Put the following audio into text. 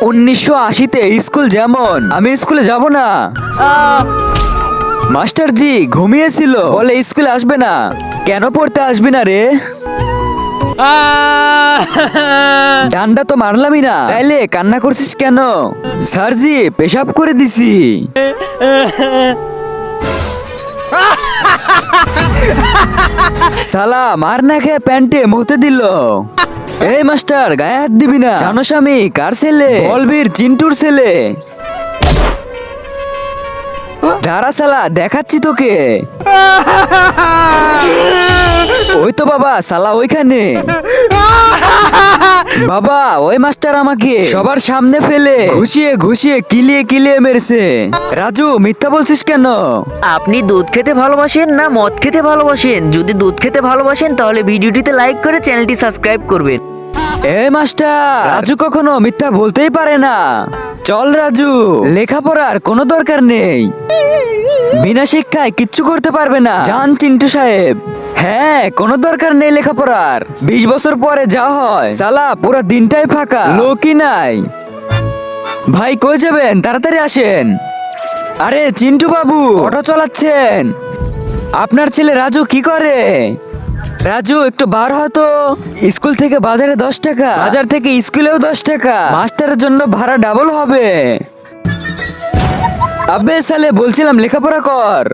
উনিশশো আশিতে স্কুল যেমন, আমি স্কুলে যাব না। মাস্টার জি ঘুমিয়েছিল, বলে স্কুলে আসবে না। কেন পড়তে আসবি না রে? ডান্ডা তো মারলামই না। তাইলে কান্না করছিস কেন? স্যার জি পেশাব করে দিছি। সালা, মার না খেয়ে প্যান্টে মুতে দিল। এই মাস্টার, গায়ে হাত দিবি না। জানো স্বামী, কার ছেলে? বলবীর চিন্টুর ছেলে। দাঁড়া সালা দেখাচ্ছি তোকে। ওই তো বাবা সালা ওইখানে। বাবা, ওই মাস্টার আমাকে সবার সামনে ফেলে ঘুষিয়ে ঘুষিয়ে, কিলিয়ে কিলিয়ে মেরেছে। রাজু, মিথ্যা বলছিস কেন? আপনি দুধ খেতে ভালোবাসেন না মদ খেতে ভালোবাসেন? যদি দুধ খেতে ভালোবাসেন, তাহলে ভিডিওটিতে লাইক করে চ্যানেলটি সাবস্ক্রাইব করবেন। এ মাস্টার, রাজু কখনো মিথ্যা বলতেই পারে না। চল রাজু, লেখাপড়ার কোনো দরকার নেই। বিনা শিক্ষায় কিচ্ছু করতে পারবে না। জান চিন্টু সাহেব। হ্যাঁ কোনো দরকার নেই লেখাপড়ার। বিশ বছর পরে যা হয়, সালা, পুরো দিনটাই ফাঁকা। লোকই নাই। ভাই, কই যাবেন? তাড়াতাড়ি আসেন। আরে চিন্টু বাবু অটো চালাচ্ছেন। আপনার ছেলে রাজু কি করে? রাজু, একটু বার হতো স্কুল থেকে বাজারে দশ টাকা। বাজার থেকে স্কুলেও দশ টাকা। মাস্টারের জন্য ভাড়া ডাবল হবে। আবে সালে বলছিলাম লেখাপড়া কর।